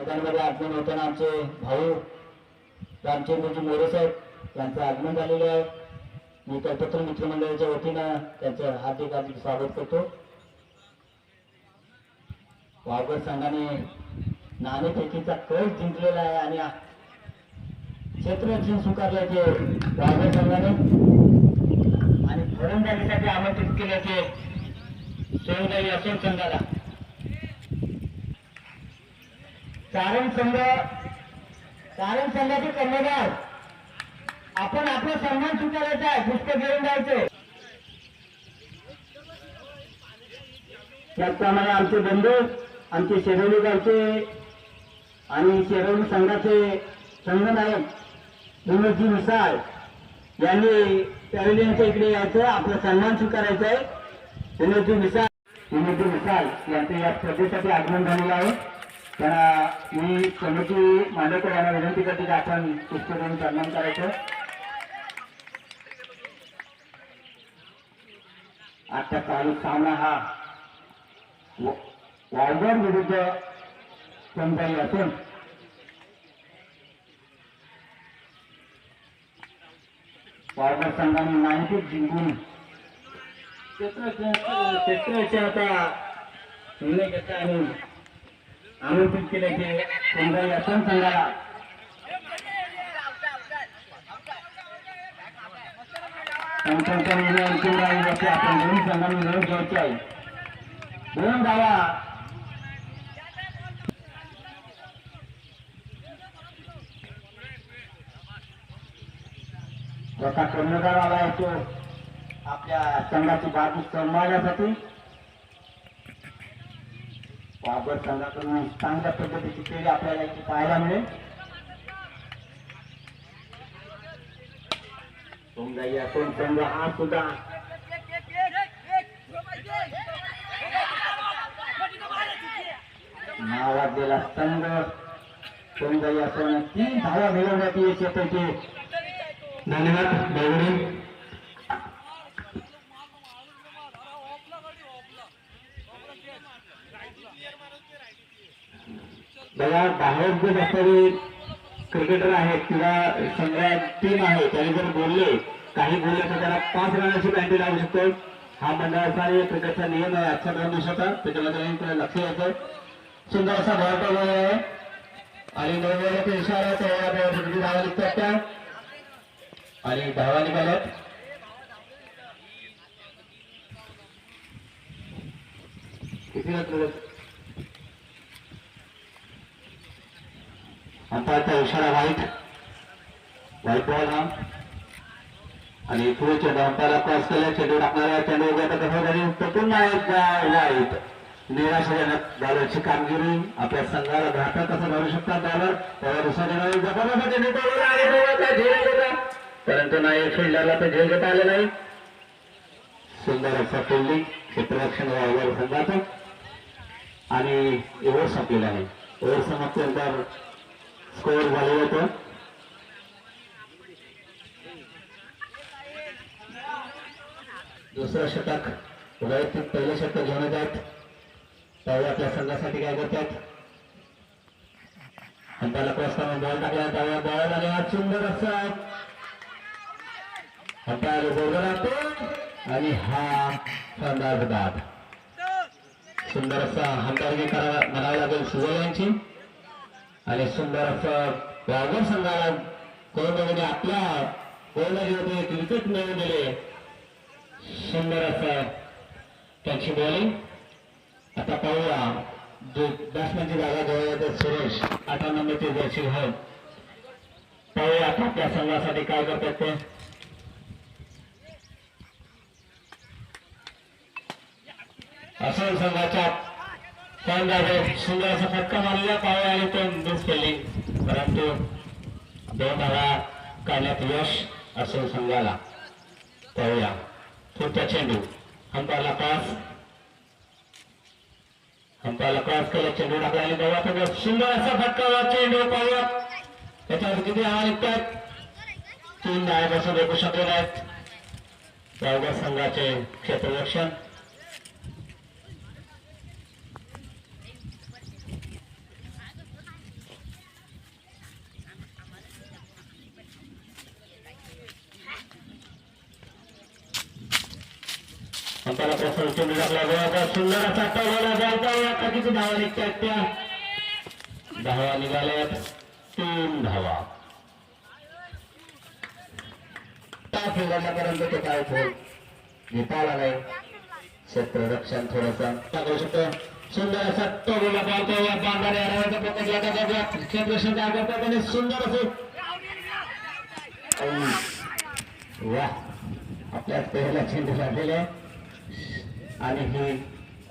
मैदानामध्ये आगमन होताना आमचे भाऊ रामचंद्रजी म्हणजे मोरे साहेब यांचं आगमन झालेलं आहे. मी कल्पत्र मित्रमंडळाच्या वतीनं त्यांचं हार्दिक हार्दिक स्वागत करतो. वाघर संघाने नाणेफेकीचा कळ जिंकलेला आहे आणि क्षेत्ररक्षण स्वीकारले स्वीकारल्याचे वाघर संघाने. आणि फलंदाजीसाठी आमंत्रित केल्याचे ते. अशोक संघाला. कारण संघ कारण संघाचे कर्णधार. आपण आपला सन्मान स्वीकारायचा आहे पुस्तक घेऊन जायचे. त्याचप्रमाणे आमचे बंधू आमचे शेरवली गावचे आणि शेरवली संघाचे संघनायक विनोदजी मिसाळ यांनी पॅव्हिलियनच्या इकडे यायचं आपला सन्मान स्वीकारायचा आहे. विनोदजी मिसाळ विनोदजी मिसाळ यांचं या स्पर्धेसाठी आगमन झालेलं आहे. त्यांना ही समिती मांडकर यांना विनंती करते की आपण पुस्तक देऊन सन्मान करायचं. आता चालू सामना हा वायगर विरुद्ध संभाई असून वायगर संघाने नाणेफेक जिंकून क्षेत्राच्या आता निर्णय घेतला आणि आमंत्रित केले की संघाई असून संघाला त्यांच्या निर्णय अंतिम राहिल्याचे आपण दोन संघांनी मिळून घ्यायचे आहे दोन धावा. स्वतः कर्णधार आला आहे आपल्या संघाची बाजू सांभाळण्यासाठी बाबर संघाकडून चांगल्या पद्धतीची खेळी आपल्याला इथे पाहायला मिळेल. समजा या दोन संघ हा सुद्धा. नावाजलेला संघ समजा या संघ तीन धावा मिळवण्यात यश येते धन्यवाद देवडी बघा बाहेर जे बसणारे क्रिकेटर आहेत किंवा संघात टीम आहे त्याने जर बोलले काही बोलले तर त्याला पाच रनाची बॅटी लागू शकतो. हा मंडळाचा क्रिकेटचा नियम आहे आजच्या दोन दिवसाचा. त्याच्यामध्ये लक्ष येतं सुंदर असा भारत आहे. आणि नववाराचा इशारा त्या धावा निघतात त्या. आणि धावा निघाल्यात किती अंपायरचा इशारा व्हाईट व्हाईट बॉल हा. आणि पुढे चेंडू अंपायरला क्रॉस केला चेंडू टाकणाऱ्या चेंडू उभ्या पुन्हा एक वाईट निराशाजनक बॉलरची कामगिरी आपल्या संघाला भारतात असं घालू शकतात बॉलर त्याला दुसरा चेंडू जबरदस्त चेंडू परंतु नाही फिल्डरला तर झेल घेता आले नाही. सुंदर असा फिल्डिंग क्षेत्ररक्षण व्हायला संघाचं. आणि ओव्हर संपलेला आहे. ओव्हर समाप्तीनंतर स्कोअर झालेला होतं दुसरं षटक वैयक्तिक पहिलं षटक घेऊन येत त्यावेळी आपल्या संघासाठी काय करतात? अंपायरला क्रॉस करून बॉल टाकला त्यावेळी बॉल आल्या सुंदर असा. अंपायर बरोबर राहतो आणि हा संदाज बाद. सुंदर असा अंपायरगी करावा म्हणावं लागेल सुवल यांची. आणि सुंदर असं वाघर संघाला कोणत्या आपल्या गोलंदाजीमध्ये क्रिकेट मिळवून दिले? सुंदर असं त्यांची बॉलिंग आता पाहूया. जो बॅट्समॅनची जागा जवळ सुरेश आठ नंबरचे जर्सी घालून पाहूया आता आपल्या संघासाठी काय करतात ते. असं संघाच्या फलंदाज सुंदर असा फटका मारलेला पाहूया आणि तो मिस केली. परंतु दोन धावा काढण्यात यश असं संघाला. पाहूया. पुढचा चेंडू. हंपाला पास हंपाला क्रॉस केला चेंडू टाकला आणि बघा पण सुंदर असा फटका चेंडू पाहूया. त्याच्यावर किती धावा निघतात? तीन धावापासून रोखू शकलेले आहेत पावगा संघाचे क्षेत्ररक्षण. अंपाला प्रसाद चेंडू टाकला गोळा सुंदर असा टोला जायचा. आता किती धावा निघतात त्या धावा निघाल्यात तीन धावा. तास उघडल्यापर्यंत तो काय फोल घेता आला नाही क्षेत्ररक्षण थोडंसं. टाकू शकतो? सुंदर असा तो गोला पाहतो. या बांधाने हरवायचा प्रयत्न का बघूया क्षेत्ररक्षण काय आणि सुंदर असे वा. आपल्या पहिला चेंडू लागलेले आणि ही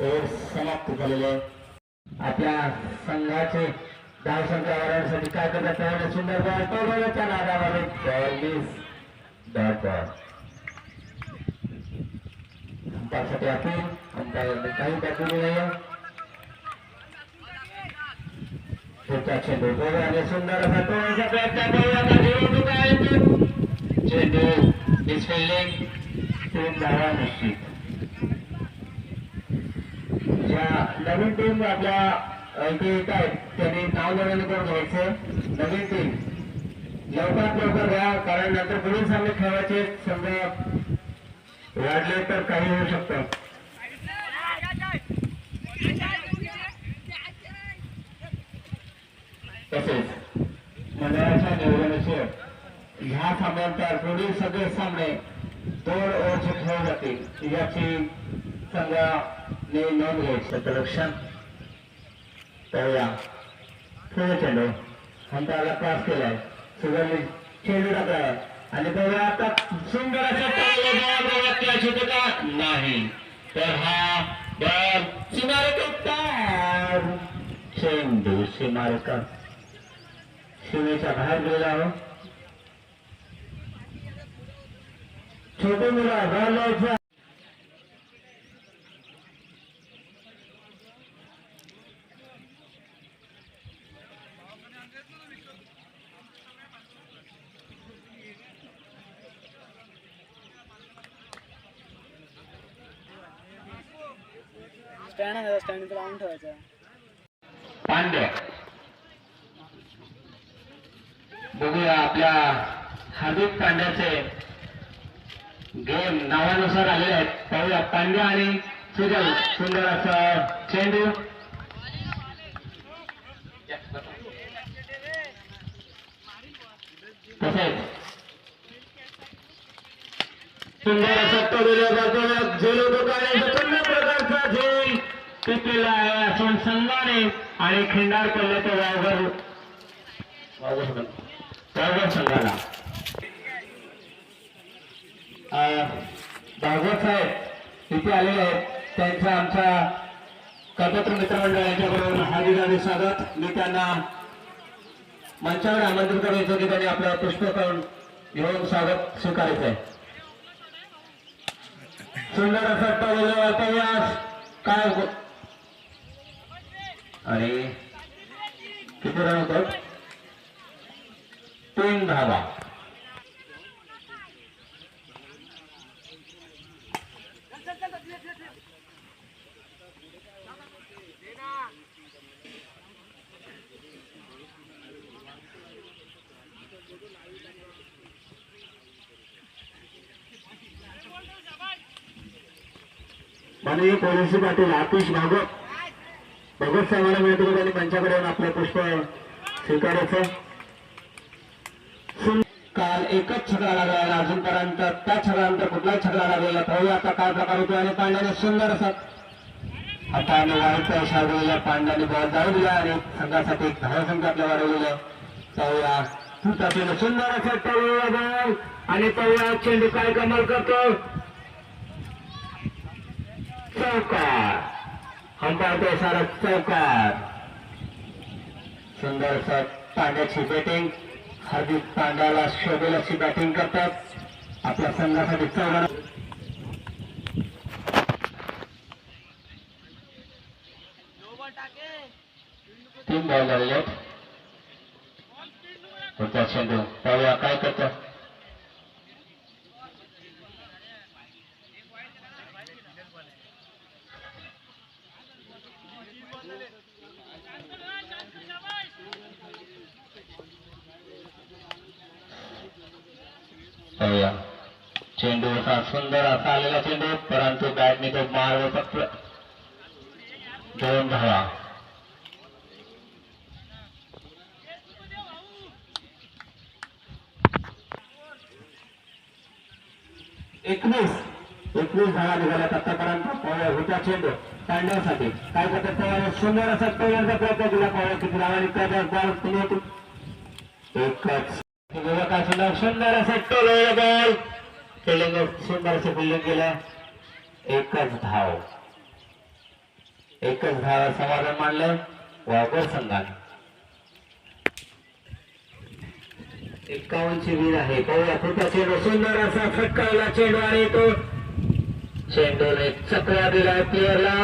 ओव्हर समाप्त झालेले आहे. आपल्या संघाचे धावसंख्या वाढवण्यासाठी काय करतात त्यावेळेस सुंदर बॉल तो बॉलच्या नादामध्ये. बॉल मिस डॉट बॉल अंपायरसाठी अपील अंपायरने काही दाखवले नाही पुढचा चेंडू आणि सुंदर असा तोडण्याचा प्रयत्न करूया. का निवडणूक आहे चेंडू डिस्फिल्डिंग तीन धावा निश्चित. नवीन टीम आपल्या इथे येत आहेत. त्यांनी नाव नोंदणी करून घ्यायचं. नवीन टीम लवकरात लवकर घ्या कारण नंतर पुढील सामने खेळायचे समजा वाढले तर काही होऊ शकतं. तसेच मंडळाच्या निवडणुकीवर ह्या सामन्यानंतर पुढील सगळे सामने दोन ओव्हरचे खेळ जातील. याची समजा संघाने नोंद घ्यायची त्याचं लक्षण पाहूया पुढे चेंडू केलाय. सुगंधी चेंडू टाकलाय आणि पाहूया आता सुंदर अशा टाळले नाही. तर हा बॉल चेंडू सीमेच्या बाहेर हो. छोटे मुलं बॉल स्टँड आहे स्टँड लावून ठेवायचा. पांड्या. बघूया आपल्या हार्दिक पांड्याचे गेम नावानुसार आलेले आहेत. पाहूया पांड्या आणि सुजल सुंदर असं चेंडू. तसेच सुंदर असं करू बाजूला झेल दुकाने पिकलेला आहे असून संघाने आणि खिंडार पल्ल्याचा तो वावगर वावगर संघाला भागवत साहेब इथे आलेले आहेत. त्यांचा आमच्या कल्पत्र मित्रमंडळ यांच्याबरोबर हार्दिक स्वागत. मी त्यांना मंचावर आमंत्रित करायचं की त्यांनी आपलं पुष्प करून घेऊन स्वागत स्वीकारायचं आहे. सुंदर असं टोललेलं वातावरण काय आणि किती रन होतात तीन धावा। माननीय पोलिस आतिश भागवत भगत साहेबांना मिळतो त्यांनी मंचाकडे येऊन आपलं पुष्प स्वीकारायचं. काल एकच छगडा लागला अजूनपर्यंत त्या छगडानंतर कुठलाही छगडा लागलेला पाहूया आता काय प्रकार होतो आणि पांड्याने सुंदर असत हाताने वाईट शाळलेल्या पांड्याने बॉल जाऊ दिला आणि संघासाठी एक धाव संघातलं वाढवलेलं पाहूया. तुमचा चेंडू सुंदर असत टोललेला बॉल आणि पाहूया चेंडू काय कमाल करतो. चौकार. अंपायर सारा चौकार. सुंदर असं पांड्याची बॅटिंग हार्दिक पांड्याला शोभेल अशी बॅटिंग करतात. आपल्या संघासाठी चौघा तीन बॉल झालेले आहेत पुढचा चेंडू पाहूया काय करतो पाहूया चेंडू असा सुंदर असा आलेला चेंडू परंतु बॅटने तो मार फक्त दोन धावा. एकवीस. एकवीस धावा निघाल्यात आतापर्यंत पवार होत्या चेंडू. काढण्यासाठी काय करतात पवार सुंदर असा पहिल्यांदा प्रयत्न केला पवार किती धावा निघतात? एकच. विवेका सुंदर सुंदर असं टोलवलं बॉल फिल्डिंग सुंदर असं फिल्डिंग केलं. एकच धाव. एकच धाव समाधान मानलं वाघोर संघाने एक्कावनची वीर आहे. पाहूया कृपा चेंडू. सुंदर असा फटकावला चेंडू आणि तो. चेंडूने चकरा दिला प्लेअरला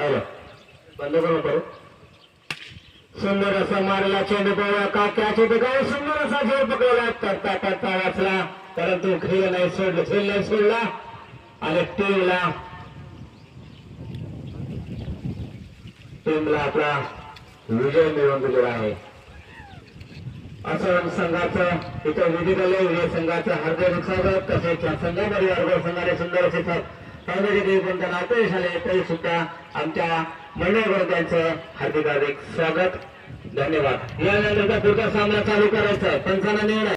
हॅलो बंद करू करू सुंदर असा मारला चेंडू पाहूया. का कॅच होते सुंदर असा झेल पकडला. तरता करता वाचला. परंतु खेळ नाही सोडलं खेळ नाही सोडला. आणि टीमला टीमला आपला विजय मिळवून दिलेला आहे. असं संघाचं इथं विधिकले विजय संघाचं हरदय संघ तसेच संघामध्ये हरदय संघाने सुंदर असे सामाजिक पण त्यांना अपयश आले तरी सुद्धा आमच्या मंडळवर्गाचं हार्दिक हार्दिक स्वागत. धन्यवाद. यानंतर पुढचा सामना चालू करायचा पंचांना निर्णय